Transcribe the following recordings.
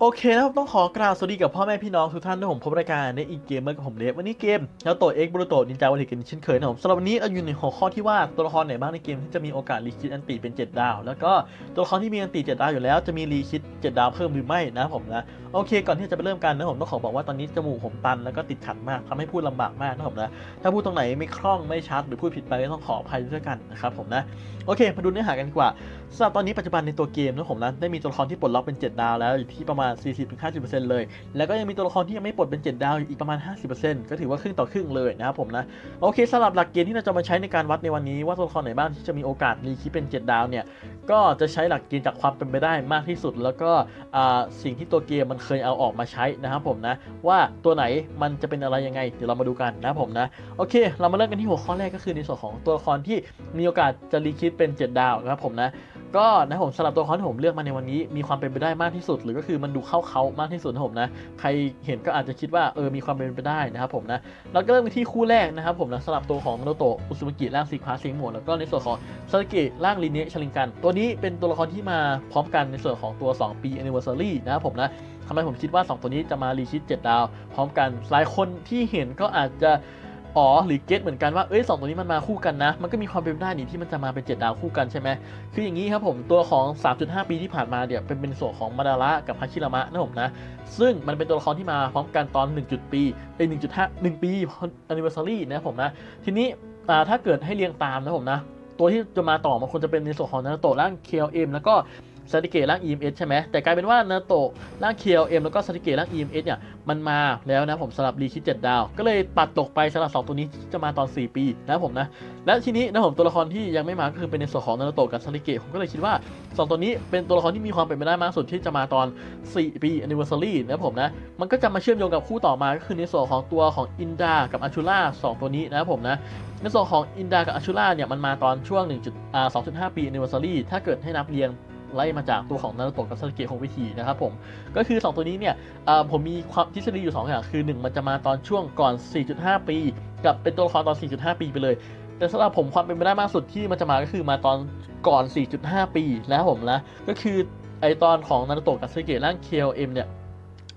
โอเคนะครับต้องขอกราบสวัสดีกับพ่อแม่พี่น้องทุกท่านด้วยผมพบรายการในอีกเกมเมอร์กับผมเดฟวันนี้เกมแล้วตัวเอ็กบรูโตนินจาวันที่กันเช่นเคยนะผมสำหรับวันนี้เราอยู่ในหัวข้อที่ว่าตัวละครไหนบ้างในเกมที่จะมีโอกาสรีคิดอันติเป็น 7 ดาว แล้วก็ตัวละครที่มีอันติ7ดาวอยู่แล้วจะมีรีคิด 7 ดาวเพิ่มหรือไม่นะผมนะโอเค ก่อนที่จะไปเริ่มกันนะผมต้องขอบอกว่าตอนนี้จมูกผมตันแล้วก็ติดขัดมากทำให้พูดลำบากมากนะผมนะถ้าพูดตรงไหนไม่คล่องไม่ชัดหรือพูดผิดไปก็ต้องขออภัยด้วยกันนะครับผมนะโอเคมาดูเนื้อหากันดีกว่าสำหรับตอนนี้ปัจจุบันในตัวเกมนะผมนะได้มีตัวละครที่ปลดล็อกเป็น 7 ดาวแล้วอยู่ที่ประมาณ40-50%เลย แล้วก็ยังมีตัวละครที่ยังไม่ปลดเป็น 7 ดาวอีกประมาณ 50%ก็ถือว่าครึ่งต่อครึ่งเลยนะครับผมนะโอเคสำหรับหลักเกณฑ์ที่เราจะมาใช้ในการวัดในวันนี้ว่าตัวละครไหนบ้างที่จะมีโอกาสรีคิดเป็น 7 ดาวเนี่ยก็จะใช้หลักเกณฑ์จากความเป็นไปได้มากที่สุด แล้วก็สิ่งที่ตัวเกมมันเคยเอาออกมาใช้นะครับผมนะว่าตัวไหนมันจะเป็นอะไรยังไงเดี๋ยวเรามาดูกันนะครับผมนะโอเค เรามาเริ่มกันที่หัวข้อแรกก็คือในส่วนของตัวละครที่มีโอกาสจะรีคิดเป็น 7 ดาวนะครับผมนะ ก็นะผมสำหรับตัวครที่ผมเลือกมาในวันนี้มีความเป็นไปได้มากที่สุด หรือก็คือมันดูเข้าเขามากที่สุดนะผมนะใครเห็นก็อาจจะคิดว่าเออมีความเป็นไปได้นะครับผมนะเราก็เริ่มที่คู่แรกนะครับผมนะสำหรับตัวของโนโตะอุซุมกิร่างสีฟ้าสีม่วงแล้วก็ในส่วนของซาสึกะร่างลิเนะชลิงกัน ตัวนี้เป็นตัวละครที่มาพร้อมกันในส่วนของตัว 2 ปี anniversary นะครับผมนะทำไมผมคิดว่า 2 ตัวนี้จะมารีชิต 7 ดาว พร้อมกันหลายคนที่เห็นก็อาจจะ อ๋อหรือเก็ตเหมือนกันว่าเอ้ยสองตัวนี้มันมาคู่กันนะ มันก็มีความเป็นได้นี่ที่มันจะมาเป็น 7 ดาวคู่กันใช่ไหมคืออย่างนี้ครับผมตัวของ 3.5 ปีที่ผ่านมาเนี่ยเป็นเป็นส่วนของมาดาระกับฮาชิรามะนะผมนะ ซึ่งมันเป็นตัวละครที่มาพร้อมกันตอน 1 ปีเอ้ย1.5 1 ปี anniversary นะผมนะ ทีนี้ถ้าเกิดให้เรียงตามนะผมนะตัวที่จะมาต่อมันควรจะเป็นในส่วนของนาโตะร่าง KLM แล้วก็ ซาติเกะร่าง EMS ใช่ไหมแต่กลายเป็นว่านาโตะร่าง KLM แล้วก็ซาติเกะร่าง EMS เนี่ยมันมาแล้วนะผมสำหรับรีคิด7ดาว ก็เลยปัดตกไปสำหรับ2ตัวนี้จะมาตอน 4 ปีนะผมนะ และทีนี้นะผมตัวละครที่ยังไม่มาก็คือเป็นในส่วนของนาโตะกับซาติเกะผมก็เลยคิดว่า 2 ตัวนี้เป็นตัวละครที่มีความเป็นไปได้มากสุดที่จะมาตอน 4 ปี anniversary นะผมนะมันก็จะมาเชื่อมโยงกับคู่ต่อมาก็คือในส่วนของตัวของอินดากับอัชูล่า2ตัวนี้นะผมนะในส่วนของอินดากับอัชูล่าเนี่ยมันมาตอนช่วง1.2.5 ปี anniversary ถ้าเกิดให้นับเรียง ไล่มาจากตัวของนารูโตะกับซาสึเกะของวิถีนะครับผม ก็คือ 2 ตัวนี้เนี่ยผมมีความทฤษฎีอยู่ 2 อย่าง คือ 1 มันจะมาตอนช่วงก่อน 4.5 ปี กับเป็นตัวละครตอน 4.5 ปีไปเลย แต่สำหรับผมความเป็นไปได้มากสุดที่มันจะมาก็คือมาตอนก่อน 4.5 ปีนะครับผมนะก็คือไอตอนของนารูโตะกับซาสึเกะร่าง KLM เนี่ย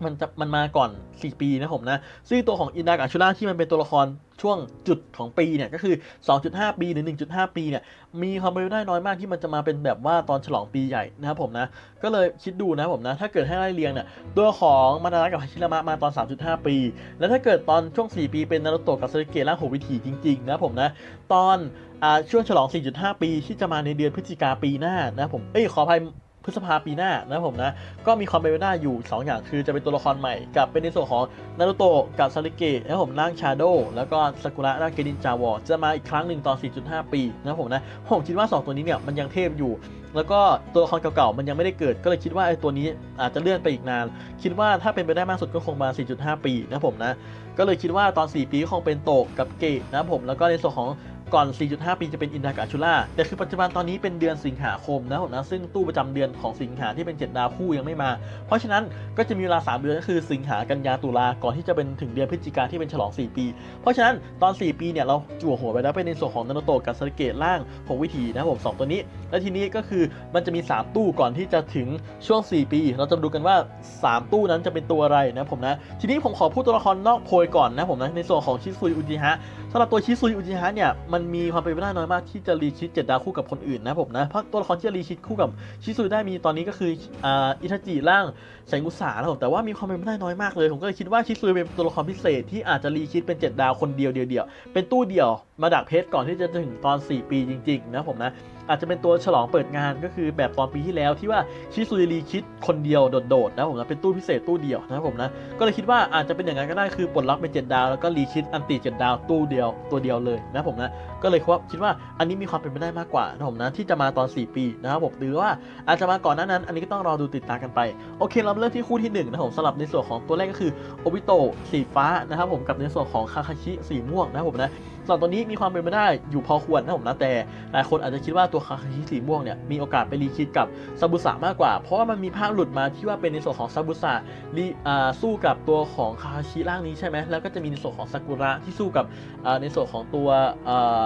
มันจะมันมาก่อน 4 ปีนะผมนะ ซึ่งตัวของอินดากับอาชูล่าที่มันเป็นตัวละครช่วงจุดของปีเนี่ย ก็คือ 2.5 ปีหรือ 1.5 ปีเนี่ย มีความเป็นไปได้น้อยมากที่มันจะมาเป็นแบบว่าตอนฉลองปีใหญ่นะครับผมนะ ก็เลยคิดดูนะผมนะ ถ้าเกิดให้ไล่เรียงเนี่ย ตัวของมานาระกับฮาชิรามะมาตอน 3.5 ปี แล้วถ้าเกิดตอนช่วง 4 ปีเป็นนารุโตะกับซาสึเกะร่างหกวิถีจริงๆนะผมนะ ตอนอ่าช่วงฉลอง 4.5 ปีที่จะมาในเดือนพฤศจิกาปีหน้านะผม เอ้ยขออภัย พฤษภาปีหน้านะผมนะ ก็มีความเป็นไปได้อยู่ 2 อย่างคือจะเป็นตัวละครใหม่ กับเป็นในส่วนของนารูโตะกับซาริเกะนะผมร่างชาโดแล้วก็ซากุระร่างเกดินจาวอจะมาอีกครั้งหนึ่งตอน 4.5 ปีนะผมนะ ผมคิดว่า 2 ตัวนี้เนี่ยมันยังเทพอยู่ แล้วก็ตัวละครเก่าๆมันยังไม่ได้เกิด ก็เลยคิดว่าไอ้ตัวนี้อาจจะเลื่อนไปอีกนาน คิดว่าถ้าเป็นไปได้มากสุดก็คงมา 4.5 ปีนะผมนะ ก็เลยคิดว่าตอน 4 ปีก็คงเป็นโตกกับเกะนะผมแล้วก็ในส่วนของ ก่อน 4.5 ปีจะเป็นอินดากาชูล่าแต่คือปัจจุบันตอนนี้เป็นเดือนสิงหาคมนะผมนะซึ่งตู้ประจำเดือนของสิงหาที่เป็น 7 ดาวคู่ยังไม่มา เพราะฉะนั้นก็จะมีเวลา 3 เดือนก็คือสิงหากันยาตุลาก่อนที่จะเป็นถึงเดือนพฤศจิกาที่เป็นฉลอง 4 ปี เพราะฉะนั้นตอน 4 ปีเนี่ยเราจั่วหัวไปแล้วเป็นในส่วนของนาโนโตะกับซาสึเกะล่างของวิถีนะผมสองตัวนี้ และทีนี้ก็คือมันจะมี 3 ตู้ก่อนที่จะถึงช่วง 4 ปี เราจะดูกันว่า 3 ตู้นั้นจะเป็นตัวอะไรนะผมนะทีนี้ผมขอพูดตัวละครนอกโพยก่อนนะผมนะในส่วนของชิซุยอุจิฮะสำหรับตัวชิซุยอุจิฮะเนี่ยมันมีความเป็นไปได้น้อยมากที่จะรีชิตเจ็ดดาวคู่กับคนอื่นนะผมนะเพราะตัวละครที่จะรีชิตคู่กับชิซุได้มีตอนนี้ก็คืออ่าอิทาจิร่างแสงอุสานะผมแต่ว่ามีความเป็นไปได้น้อยมากเลย ผมก็เลยคิดว่าชิซุเป็นตัวละครพิเศษที่อาจจะรีชิตเป็นเจ็ดดาวคนเดียวเดียวเดียวเป็นตู้เดียว มาดักเพชรก่อนที่จะถึงตอน 4 ปีจริง ๆ นะผมนะ อาจจะเป็นตัวฉลองเปิดงานก็คือแบบตอนปีที่แล้วที่ว่าชิซุยรีคิดคนเดียวโดดๆนะผมนะเป็นตู้พิเศษตู้เดียวนะผมนะ ก็เลยคิดว่าอาจจะเป็นอย่างนั้นก็ได้คือปลดล็อกเป็น7ดดาวแล้วก็รีคิดอันติ7ดดาวตู้เดียวตัวเดียวเลยนะผมนะก็เลยคิดว่าอันนี้มีความเป็นไปได้มากกว่านะผมนะที่จะมาตอน 4 ปีนะครับผมหรือว่าอาจจะมาก่อนหน้านั้น อันนี้ก็ต้องรอดูติดตามกันไปโอเคเราเริ่มที่คู่ที่หนึ่งนะผมสำหรับในส่วนของตัวแรกก็คือโอบิโตะสีฟ้านะครับผมกับในส่วนของคาคาชิสีม่วงนะผมนะ สำหรับตัวนี้มีความเป็นไปได้อยู่พอควรนะผมนะแต่หลายคนอาจจะคิดว่าตัวคาคาชิสีม่วงเนี่ยมีโอกาสไปรีคิดกับซาบุสะมากกว่า เพราะว่ามันมีภาพหลุดมาที่ว่าเป็นในส่วนของซาบุสะรีอ่าสู้กับตัวของคาคาชิร่างนี้ใช่ไหมแล้วก็จะมีในส่วนของซากุระที่สู้กับอ่าในส่วนของตัวอ่า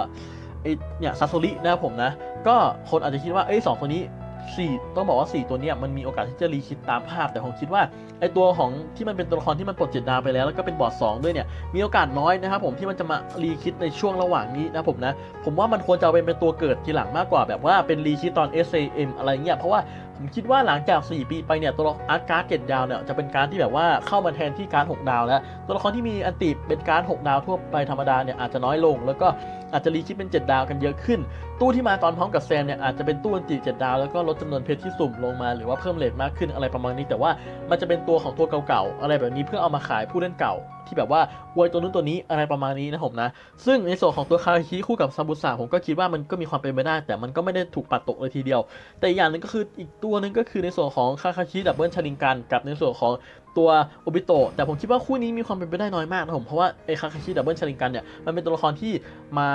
ไอเนี่ยซาโซรินะครับผมนะก็คนอาจจะคิดว่าเอ้ยสองตัวนี้ 4 ต้องบอกว่า 4 ตัวเนี้ยมันมีโอกาสที่จะรีคิดตามภาพ แต่ผมคิดว่าไอตัวของที่มันเป็นตัวละครที่มันปลดเจ็ดดาวไปแล้ว แล้วก็เป็นบอร์ด2ด้วยเนี่ยมีโอกาสน้อยนะครับผมที่มันจะมารีคิดในช่วงระหว่างนี้นะผมนะผมว่ามันควรจะเอาเป็นเป็นตัวเกิดทีหลังมากกว่าแบบว่าเป็นรีคิดตอน SAM อะไรเงี้ยเพราะว่า ผมคิดว่าหลังจาก 4 ปีไปเนี่ยตัวละครอาร์ตการ์ดเจ็ดดาวเนี่ยจะเป็นการที่แบบว่าเข้ามาแทนที่การด6ดาวแล้ว ตัวละครที่มีอันติเป็นการด6ดาวทั่วไปธรรมดาเนี่ยอาจจะน้อยลง แล้วก็อาจจะรีคิดเป็น 7 ดาวกันเยอะขึ้น ตู้ที่มาตอนพร้อมกับแซมเนี่ยอาจจะเป็นตู้อันติ7ดาวแล้วก็ลดจำนวนเพชรที่สุ่มลงมาหรือว่าเพิ่มเลทมากขึ้นอะไรประมาณนี้ แต่ว่ามันจะเป็นตัวของตัวเก่าๆอะไรแบบนี้เพื่อเอามาขายผู้เล่นเก่าที่แบบว่าอวยตัวนู้นตัวนี้อะไรประมาณนี้นะผมนะ ซึ่งในส่วนของตัวคาราคิคู่กับซาบุสะผมก็คิดว่ามันก็มีความเป็นไปได้ แต่มันก็ไม่ได้ถูกปัดตกเลยทีเดียว แต่อีกอย่างหนึงก็คืออีกตัวหนึงก็คือในส่วนของคาคาชิดับเบิลชาริงกันกับในส่วนของตัวโอบิโตะแต่ผมคิดว่าคู่นี้มีความเป็นไปได้น้อยมากนะผมเพราะว่าไอ้คาคาชิดับเบิลชาริงกันเนี่ยมันเป็นตัวละครที่มา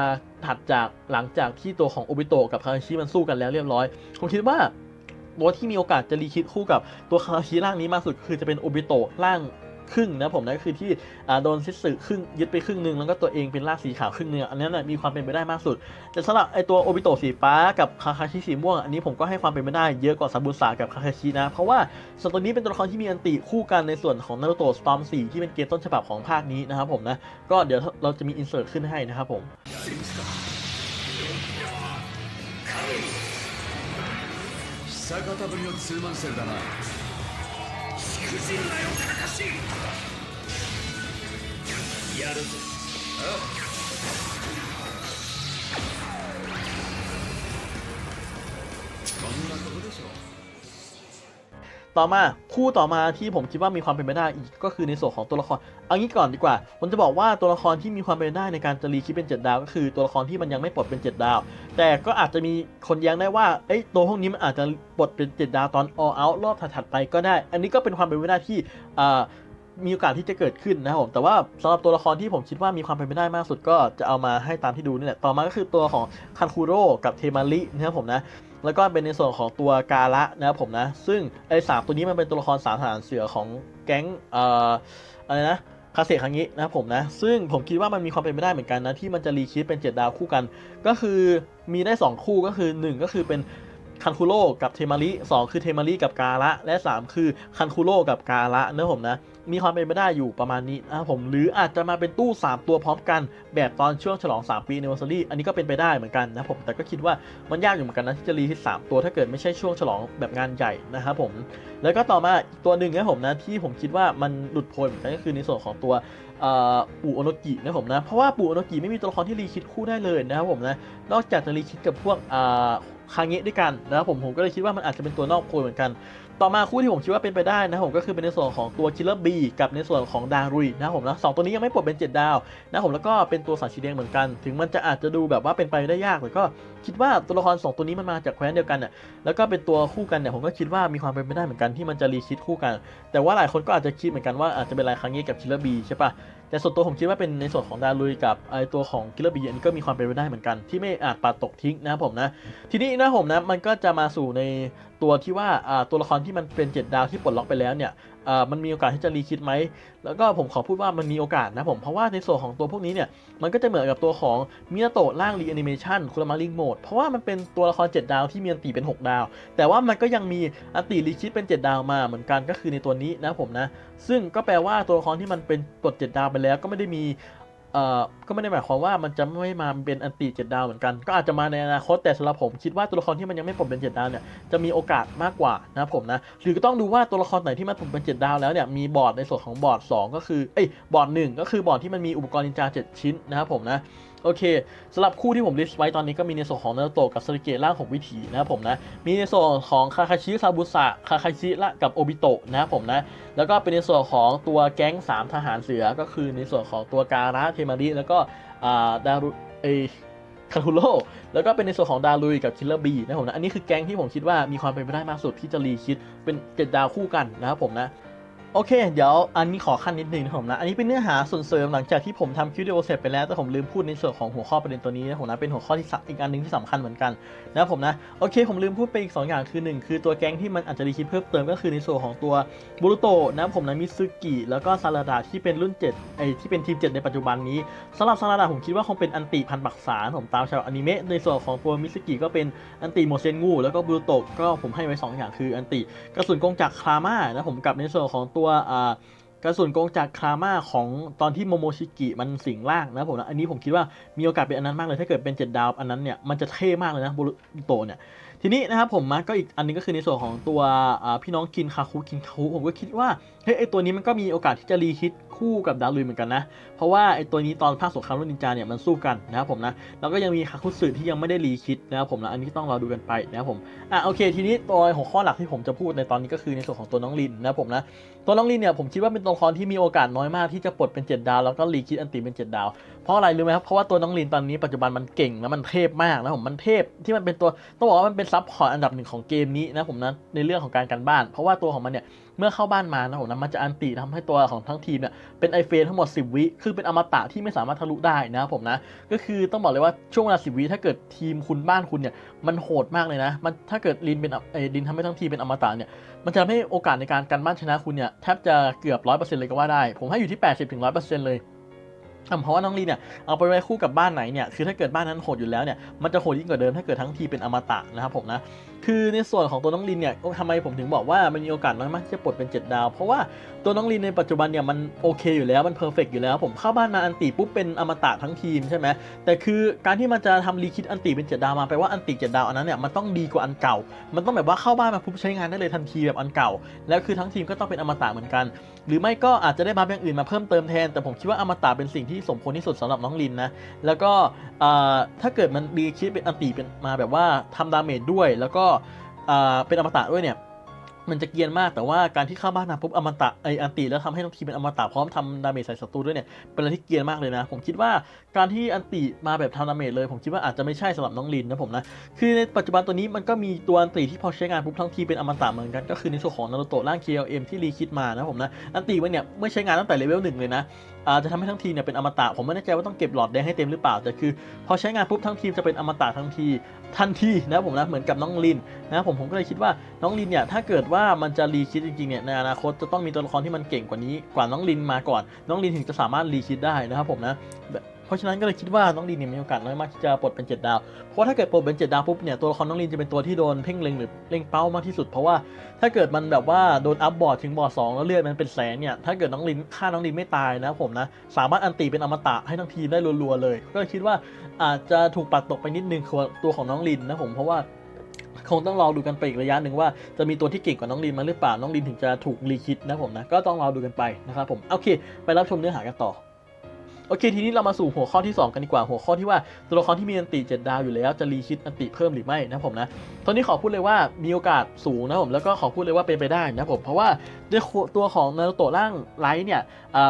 ถัดจากหลังจากที่ตัวของโอบิโตะกับคาคาชิมันสู้กันแล้วเรียบร้อยผมคิดว่าตัวที่มีโอกาสจะรีคิดคู่กับตัวคาคาชิร่างนี้มากสุดคือจะเป็นโอบิโตะร่าง ครึ่งนะผมนะคือที่อ่าโดนซิสึครึ่งยึดไปครึ่งหนึ่งแล้วก็ตัวเองเป็นร่างสีขาวครึ่งหนึงอันนั้นนะมีความเป็นไปได้มากสุด แต่สำหรับไอตัวโอบิโตะสีฟ้ากับคาคาชิสีม่วงอันนี้ผมก็ให้ความเป็นไปได้เยอะกว่าซาบุสะกับคาคาชินะ เพราะว่าสองตัวนี้เป็นตัวละครที่มีอันติคู่กันในส่วนของนารูโตะสตอม4ที่เป็นเกมต้นฉบับของภาคนี้นะครับผมนะ ก็เดี๋ยวเราจะมีอินเสิร์ตขึ้นให้นะครับผม 久方ぶりのツーマンセルだなし くじるなよカカシやるぞ。あ ต่อมาคู่ต่อมาที่ผมคิดว่ามีความเป็นไปได้อีกก็คือในส่วนของตัวละครเอางี้ก่อนดีกว่า ผมจะบอกว่าตัวละครที่มีความเป็นไปได้ในการจะรีคิดเป็น 7 ดาว ก็คือตัวละครที่มันยังไม่ปลดเป็น 7 ดาว แต่ก็อาจจะมีคนแย้งได้ว่าเอ้ยตัวพวกนี้มันอาจจะปลดเป็น 7 ดาวตอน all out รอบถัดๆไปก็ได้ อันนี้ก็เป็นความเป็นไปได้ที่มีโอกาสที่จะเกิดขึ้นนะครับผมแต่ว่าสำหรับตัวละครที่ผมคิดว่ามีความเป็นไปได้มากสุดก็จะเอามาให้ตามที่ดูนี่แหละต่อมาก็คือตัวของคันคูโร่กับเทมารินะครับผมนะแล้วก็เป็นในส่วนของตัวกาละนะครับผมนะ ซึ่งไอ้สามตัวนี้มันเป็นตัวละครสามทหารเสือของแก๊งเอ่ออะไรนะคาเซครั้งนี้นะครับผมนะ ซึ่งผมคิดว่ามันมีความเป็นไปได้เหมือนกันนะ ที่มันจะรีคิดเป็น 7 ดาวคู่กัน ก็คือมีได้ 2 คู่ก็คือ 1 ก็คือเป็นคันคุโร่กับเทมาริ2คือเทมาริกับกาละและ 3 คือคันคุโร่กับกาละนะครับผมนะ มีความเป็นไปได้อยู่ประมาณนี้นะครับผมหรืออาจจะมาเป็นตู้ 3 ตัวพร้อมกัน แบบตอนช่วงฉลอง 3 ปีในวันซ r รี่อันนี้ก็เป็นไปได้เหมือนกันนะครับผมแต่ก็คิดว่ามันยากอยู่เหมือนกันนะที่จะรีที่ 3 ตัวถ้าเกิดไม่ใช่ช่วงฉลองแบบงานใหญ่นะครับผมแล้วก็ต่อมาตัวหนึ่งนะครับผมนะที่ผมคิดว่ามันหลุดโพยเหมือนกันก็คือในส่วนของตัวปู่โอโนกินะครับผมนะเพราะว่าปู่โอโนกิไม่มีตัวละครที่รีคิดคู่ได้เลยนะครับผมนะนอกจากจะรีคิดกับพวกคางเงะด้วยกันนะครับผมผมก็เลยคิดว่ามันอาจจะเป็นตัวนอกโพยเหมือนกัน ต่อมาคู่ที่ผมคิดว่าเป็นไปได้นะผมก็คือเป็นในส่วนของตัวคิลเลอร์บีกับในส่วนของดารุยนะผมนะสองตัวนี้ยังไม่ปลดเป็น 7 ดาวนะผมแล้วก็เป็นตัวสัตว์สีแดงเหมือนกัน ถึงมันจะอาจจะดูแบบว่าเป็นไปได้ยากแต่ก็ คิดว่าตัวละครสองตัวนี้มันมาจากแคว้นเดียวกันน่ะแล้วก็เป็นตัวคู่กันเนี่ยผมก็คิดว่ามีความเป็นไปได้เหมือนกันที่มันจะรีคิดคู่กัน แต่ว่าหลายคนก็อาจจะคิดเหมือนกันว่าอาจจะเป็นลายครั้งนี้กับคิลเลอร์บีใช่ปะแต่ส่วนตัวผมคิดว่าเป็นในส่วนของดารุยกับไอตัวของคิลเลอร์บีอันนี้ก็มีความเป็นไปได้เหมือนกัน ที่ไม่อาจปัดตกทิ้งนะครับผมนะทีนี้นะผมนะมันก็จะมาสู่ในตัวที่ว่าตัวละครที่มันเป็น 7 ดาวที่ปลดล็อกไปแล้วเนี่ย มันมีโอกาสที่จะรีคิดไหม แล้วก็ผมขอพูดว่ามันมีโอกาสนะผม เพราะว่าในส่วนของตัวพวกนี้เนี่ย มันก็จะเหมือนกับตัวของมินาโตะร่างรีแอนิเมชันคุรามาริงโหมด เพราะว่ามันเป็นตัวละคร 7 ดาวที่มีอันตีเป็น 6 ดาว แต่ว่ามันก็ยังมีอันตีรีคิดเป็น 7 ดาวมาเหมือนกันก็คือในตัวนี้นะผมนะ ซึ่งก็แปลว่าตัวละครที่มันเป็นปลด7ดาวไปแล้วก็ไม่ได้มี อ่อก็ไม่ได้หมายความว่ามันจะไม่มาเป็นอันติเจ็ดดาวเหมือนกัน ก็อาจจะมาในอนาคตแต่สำหรับผมคิดว่าตัวละครที่มันยังไม่ผลดเป็นเจ็ดดาวเนี่ยจะมีโอกาสมากกว่านะครับผมนะหรือก็ต้องดูว่าตัวละครไหนที่มันผมเป็นเจ็ดดาวแล้วเนี่ยมีบอร์ดในส่วนของบอร์ด2ก็คือเอ้ยบอร์ดหนึ่งก็คือบอร์ดที่มันมีอุปกรณ์นินจา7ชิ้นนะครับผมนะ โอเคสำหรับคู่ที่ผมลิสต์ไว้ตอนนี้ก็มีในส่วนของนารูโตะกับซาริเกะร่างของวิถีนะครับผมนะมีในส่วนของคาคาชิซาบุสะคาคาชิและกับโอบิโตะนะครับผมนะแล้วก็เป็นในส่วนของตัวแก๊ง 3 ทหารเสือก็คือในส่วนของตัวการะเทมาริแล้วก็ดารุเอคาคุโรแล้วก็เป็นในส่วนของดารุยกับคิลเลอร์บีนะผมนะอันนี้คือแก๊งที่ผมคิดว่ามีความเป็นไปได้มากสุดที่จะรีคิดเป็นเจ็ดดาวคู่กันนะครับผมนะ โอเค เดี๋ยวอันนี้ขอขั้นนิดหนึ่งนะผมนะ อันนี้เป็นเนื้อหาส่วนเสริมหลังจากที่ผมทำคลิปวิดีโอเสร็จไปแล้ว แต่ผมลืมพูดในส่วนของหัวข้อประเด็นตัวนี้นะผมนะ เป็นหัวข้อที่สำอีกอันหนึงที่สำคัญเหมือนกันนะผมนะ โอเค ผมลืมพูดไปอีก 2 อย่างคือ 1 คือตัวแก๊งที่มันอาจจะรีคิดเพิ่มเติมก็คือในส่วนของตัวบูรุโตะนะผมนะมิซึกิแล้วก็ซาราดะที่เป็นรุ่น7ไอที่เป็นทีม 7 ในปัจจุบันนี้สำหรับซาราดะผมคิดว่าคงเป็นอันติพันปักษาผมตามชาวอนิเมะในส่วนของตัวมิซึกิก็เป็นอันติโมเซนงูแล้วก็บูรุโตก็ผมให้ไว้สองอย่างคืออันติกระสุนกงจากคลาม่านะผมกับในส่วนของตัวอ่ากระสุนกงจากคลาม่าของตอนที่โมโมชิกิมันสิงร่างนะผมนะอันนี้ผมคิดว่ามีโอกาสเป็นอันนั้นมากเลยถ้าเกิดเป็นเจ็ดดาวอันนั้นเนี่ยมันจะเท่มากเลยนะบุรุโตเนี่ยทีนี้นะครับผมมาก็อีกอันนึงก็คือในส่วนของตัวพี่น้องกินคาคุกินคาคุผมก็คิดว่า เฮ้ยไอตัวนี้มันก็มีโอกาสที่จะรีคิดคู่กับดาวลุยเหมือนกันนะ เพราะว่าไอตัวนี้ตอนภาคสงครามรุ่นนินจาเนี่ยมันสู้กันนะครับผมนะ แล้วก็ยังมีคาคุสึที่ยังไม่ได้รีคิดนะครับผมนะ อันนี้ต้องรอดูกันไปนะครับผม อะโอเค ทีนี้ตัวหัวข้อหลักที่ผมจะพูดในตอนนี้ก็คือในส่วนของตัวน้องลินนะผมนะ ตัวน้องลินเนี่ยผมคิดว่าเป็นตัวละครที่มีโอกาสน้อยมากที่จะปลดเป็น 7 ดาวแล้วก็รีคิดอันติเป็น 7 ดาว เพราะอะไรรู้ไหมครับ เพราะว่าตัวน้องลินตอนนี้ปัจจุบันมันเก่งและมันเทพมากนะผม มันเทพที่มันเป็นตัวต้องบอกว่ามันเป็นซับพอร์ตอันดับหนึ่งของเกมนี้นะผมนะในเรื่องของการกันบ้าน เพราะว่าตัวของมันเนี่ย เมื่อเข้าบ้านมานะผมนะมันจะอันติทำให้ตัวของทั้งทีมเนี่ยเป็นไอเฟนทั้งหมด 10 วิ คือเป็นอมตะที่ไม่สามารถทะลุได้นะครับผมนะ ก็คือต้องบอกเลยว่าช่วงเวลา 10 วิถ้าเกิดทีมคุณบ้านคุณเนี่ยมันโหดมากเลยนะ มันถ้าเกิดลินเป็นไอ้ลินทำให้ทั้งทีมเป็นอมตะเนี่ยมันจะทำให้โอกาสในการกันบ้านชนะคุณเนี่ยแทบจะเกือบร้อยเปอร์เซ็นต์เลยก็ว่าได้ ผมให้อยู่ที่แปดสิบถึงร้อยเปอร์เซ็นต์เลยอะเพราะว่าน้องลีเนี่ยเอาไปไว้คู่กับบ้านไหนเนี่ยคือถ้าเกิดบ้านนั้นโหดอยู่แล้วเนี่ยมันจะโหดยิ่งกว่าเดิมถ้าเกิดทั้งทีเป็นอมตะนะครับผมนะคือในส่วนของตัวน้องลินเนี่ยทำไมผมถึงบอกว่ามันมีโอกาสน้อยมากที่จะปลดเป็น 7 ดาว เพราะว่าตัวน้องลินในปัจจุบันเนี่ยมันโอเคอยู่แล้วมันเพอร์เฟกอยู่แล้ว ผมเข้าบ้านมาอันติปุ๊บเป็นอมตะทั้งทีมใช่ไหมแต่คือการที่มันจะทำรีคิดอันติเป็น 7 ดาวมาแปลว่าอันติ7ดาวอันนั้นเนี่ยมันต้องดีกว่าอันเก่า มันต้องแบบว่าเข้าบ้านมาปุ๊บใช้งานได้เลยทันทีแบบอันเก่า แล้วคือทั้งทีมก็ต้องเป็นอมตะเหมือนกัน หรือไม่ก็อาจจะได้บัฟอย่างอื่นมาเพิ่มเติมแทน แต่ผมคิดว่าอมตะเป็นสิ่งที่สมควรที่สุดสำหรับน้องลินนะแล้วก็อ่าถ้าเกิดมันดีคิดเป็นอันติเป็นมาแบบว่าทำดาเมจด้วยแล้วก็อ่าเป็นอมตะด้วยเนี่ยมันจะเกียนมากแต่ว่าการที่เข้าบ้านมาปุ๊บอมตะไออันติแล้วทำให้ทั้งทีเป็นอมตะพร้อมทำดาเมจใส่ศัตรูด้วยเนี่ยเป็นอะไรที่เกียนมากเลยนะ ผมคิดว่าการที่อันติมาแบบทำดาเมจเลย ผมคิดว่าอาจจะไม่ใช่สำหรับน้องลินนะผมนะคือในปัจจุบันตัวนี้มันก็มีตัวอันติที่พอใช้งานปุ๊บทั้งทีเป็นอมตะเหมือนกันก็คือในส่วนของนารูโตะร่าง KLM ที่รีคิดมานะผมนะอันติมันเนี่ยเมื่อใช้งานตั้งแต่เลเวลหนึ่งเลยนะ จะทำให้ทั้งทีมเนี่ยเป็นอมตะผมไม่แน่ใจว่าต้องเก็บหลอดแดงให้เต็มหรือเปล่าแต่คือ พอใช้งานปุ๊บทั้งทีมจะเป็นอมตะทั้งทีทันทีนะผมนะเหมือนกับน้องลินนะผมผมก็เลยคิดว่าน้องลินเนี่ยถ้าเกิดว่ามันจะรีคิดจริงๆเนี่ยในอนาคตจะต้องมีตัวละครที่มันเก่งกว่านี้กว่าน้องลินมาก่อน น้องลินถึงจะสามารถรีคิดได้นะครับผมนะ เพราะฉะนั้นก็เลยคิดว่าน้องลินเนี่ยมีโอกาสน้อยมากที่จะปลดเป็น 7 ดาว เพราะว่าถ้าเกิดปลดเป็น 7 ดาวปุ๊บเนี่ยตัวละครน้องลินจะเป็นตัวที่โดนเพ่งเล็งหรือเล็งเป้ามากที่สุด เพราะว่าถ้าเกิดมันแบบว่าโดนอัพบอร์ดถึงบอร์ดสองแล้วเลือดมันเป็นแสนเนี่ยถ้าเกิดน้องลินฆ่าน้องลินไม่ตายนะผมนะสามารถอันตีเป็นอมตะให้ทั้งทีมได้รัวๆเลย ก็เลยคิดว่าอาจจะถูกปัดตกไปนิดนึงของตัวของน้องลินนะผมเพราะว่าคงต้องรอดูกันไปอีกระยะหนึ่งว่าจะมีตัวที่เก่งกว่าน้องลินมาหรือเปล่าน้องลินถึงจะถูกรีคิดนะผมนะก็ต้องรอดูกันไปนะครับผมโอเค ไปรับชมเนื้อหากันต่อ โอเค ทีนี้เรามาสู่หัวข้อที่ 2 กันดีกว่า หัวข้อที่ว่าตัวละครที่มีอันติเจ็ดดาวอยู่แล้วจะรีคิดอันติเพิ่มหรือไม่นะผมนะตอนนี้ขอพูดเลยว่ามีโอกาสสูงนะผมแล้วก็ขอพูดเลยว่าเป็นไปได้นะผมเพราะว่าด้วยตัวของนารูโตะร่างไลท์เนี่ย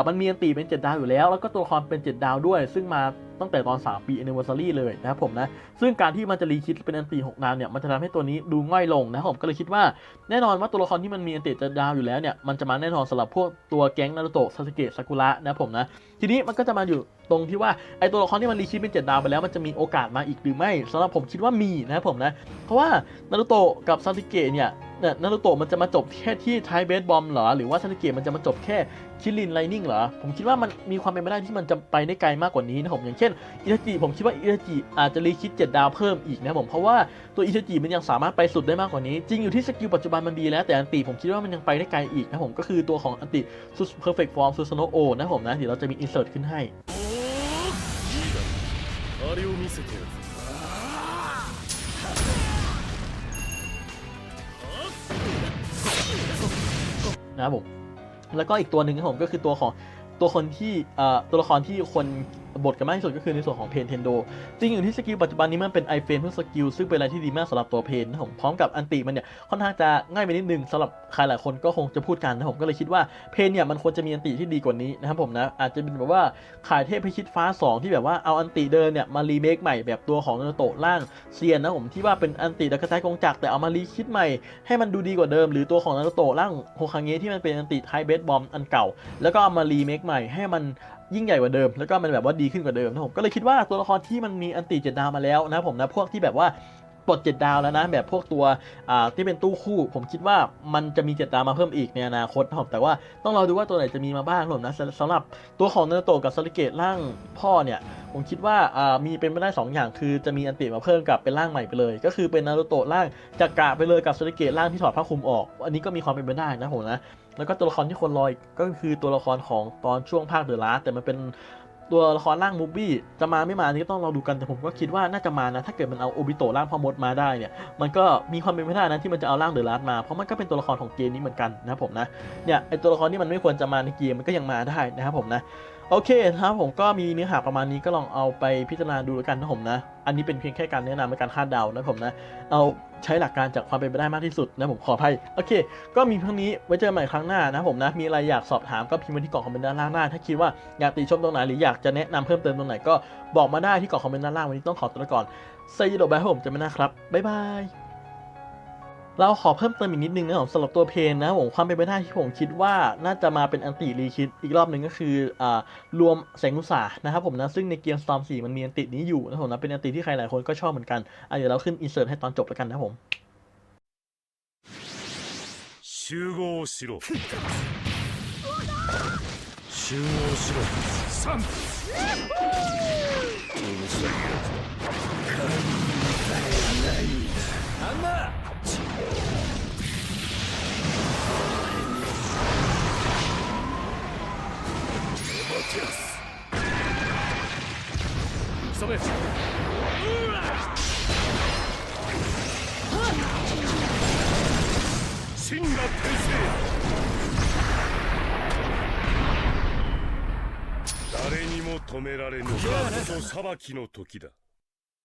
มันมีอันติเป็น7ดาวอยู่แล้ว แล้วก็ตัวละครเป็น7ดาวด้วย ซึ่งมา ตั้งแต่ตอน 3 ปี anniversary เลยนะครับผมนะ ซึ่งการที่มันจะรีคิดเป็นอันตี6ดาวเนี่ย มันจะทำให้ตัวนี้ดูง่อยลงนะครับผมก็เลยคิดว่าแน่นอนว่าตัวละครที่มันมีอันติจะดาวอยู่แล้วเนี่ย มันจะมาแน่นอนสำหรับพวกตัวแก๊งนารูโตะซาสึเกะซากุระนะครับผมนะ ทีนี้มันก็จะมาอยู่ตรงที่ว่าไอตัวละครที่มันรีคิดเป็น 7 ดาวไปแล้วมันจะมีโอกาสมาอีกหรือไม่สำหรับผมคิดว่ามีนะครับผมนะ เพราะว่านารูโตะกับซาสึเกะเนี่ยนี่ยนารูโตะมันจะมาจบแค่ที่ไทเบสบอมเหรอ หรือว่าซาสึเกะมันจะมาจบแค่คิรินไลนิ่งเหรอ ผมคิดว่ามันมีความเป็นไปได้ที่มันจะไปได้ไกลมากกว่านี้นะผมอย่างเช่นอิทาจิผมคิดว่าอิทาจิอาจจะรีคิด 7 ดาวเพิ่มอีกนะครับผมเพราะว่าตัวอิทาจิมันยังสามารถไปสุดได้มากกว่านี้ จริงอยู่ที่สกิลปัจจุบันมันดีแล้วแต่อันติผมคิดว่ามันยังไปได้ไกลอีกนะผมก็คือตัวของอันติซูเพอร์เฟกต์ฟอร์มซูซโนโอนะผมนะเดี๋ยวเราจะมีอินเสิร์ตขึ้นให้ あれを見せてやる นะครับผมแล้วก็อีกตัวหนึ่งครับผมก็คือตัวของตัวคนที่เอ่อตัวละครที่คน บทกันมากที่สุดก็คือในส่วนของเพนเทนโดจริงอยู่ที่สกิลปัจจุบันนี้มันเป็นไอเฟนเพื่อสกิลซึ่งเป็นอะไรที่ดีมากสำหรับตัวเพนนะผมพร้อมกับอันติมันเนี่ยค่อนข้างจะง่ายไปนิดนึงสำหรับใครหลายคนก็คงจะพูดกันนะผมก็เลยคิดว่าเพนเนี่ยมันควรจะมีอันติที่ดีกว่านี้นะครับผมนะอาจจะเป็นแบบว่าขายเทพพิชิตฟ้า 2 ที่แบบว่าเอาอันติเดิมเนี่ยมารีเมคใหม่แบบตัวของนารูโตะร่างเซียนนะผมที่ว่าเป็นอันติดักไซกงจักรแต่เอามารีคิดใหม่ ให้มันดูดีกว่าเดิม หรือตัวของนารูโตะร่างโฮคางเงะที่มันเป็นอันติไทเบสบอมอันเก่า แล้วก็เอามารีเมคใหม่ให้มัน ยิ่งใหญ่กว่าเดิม แล้วก็มันแบบว่าดีขึ้นกว่าเดิมนะผมก็เลยคิดว่าตัวละครที่มันมีอันติเจ็ดดาวมาแล้วนะผมนะพวกที่แบบว่าปลดเจ็ดดาวแล้วนะแบบพวกตัวอ่าที่เป็นตู้คู่ ผมคิดว่ามันจะมีเจ็ดดาวมาเพิ่มอีกในอนาคตนะผมแต่ว่าต้องรอดูว่าตัวไหนจะมีมาบ้างนะผมนะสำหรับตัวของนาโตะกับซาริเกตร่างพ่อเนี่ยผมคิดว่าอ่ามีเป็นไปได้สองอย่างคือจะมีอันติมาเพิ่มกับเป็นร่างใหม่ไปเลย ก็คือเป็นนารูโตะร่างจากกะไปเลยกับซาริเกตร่างที่ถอดผ้าคลุมออก อันนี้ก็มีความเป็นไปได้นะผมนะ แล้วก็ตัวละครที่คนรออีกก็คือตัวละครของตอนช่วงภาคเดือดร้าแต่มันเป็นตัวละครร่างมูบี้จะมาไม่มาอันนี้ก็ต้องรอดูกันแต่ผมก็คิดว่าน่าจะมานะ ถ้าเกิดมันเอาโอบิโตะร่างพอมดมาได้เนี่ย มันก็มีความเป็นไปได้นะที่มันจะเอาร่างเดอะลาสมา เพราะมันก็เป็นตัวละครของเกมนี้เหมือนกันนะครับผมนะเนี่ยไอตัวละครที่มันไม่ควรจะมาในเกมมันก็ยังมาได้นะครับผมนะ โอเคครับผมก็มีเนื้อหาประมาณนี้ก็ลองเอาไปพิจารณาดูแล้วกันนะผมนะ อันนี้เป็นเพียงแค่การแนะนำในการคาดเดานะผมนะ เอาใช้หลักการจากความเป็นไปได้มากที่สุดนะผมขออภัยโอเค ก็มีเท่านี้ไว้เจอกันใหม่ครั้งหน้านะผมนะ มีอะไรอยากสอบถามก็พิมพ์มาที่กล่องคอมเมนต์ด้านล่างได้ถ้าคิดว่าอยากติชมตรงไหนหรืออยากจะแนะนำเพิ่มเติมตรงไหนก็บอกมาได้ที่กล่องคอมเมนต์ด้านล่างวันนี้ต้องขอตัวก่อนซีโดบายผมจะไม่นะครับบ๊ายบาย เราขอเพิ่มเติมอีกนิดนึงนะผมสำหรับตัวเพนนะผมความเป็นไปได้ที่ผมคิดว่าน่าจะมาเป็นอันติรีคิดอีกรอบหนึ่งก็คืออ่ารวมแสงอุตสาหนะครับผมนะซึ่งในเกม Storm 4 มันมีอันตินี้อยู่นะผมนะเป็นอันติที่ใครหลายคนก็ชอบเหมือนกันอ่ะเดี๋ยวเราขึ้นอินเสิร์ตให้ตอนจบแล้วกันนะครับผม 集合しろ集合しろ三なん 裁きの時だ。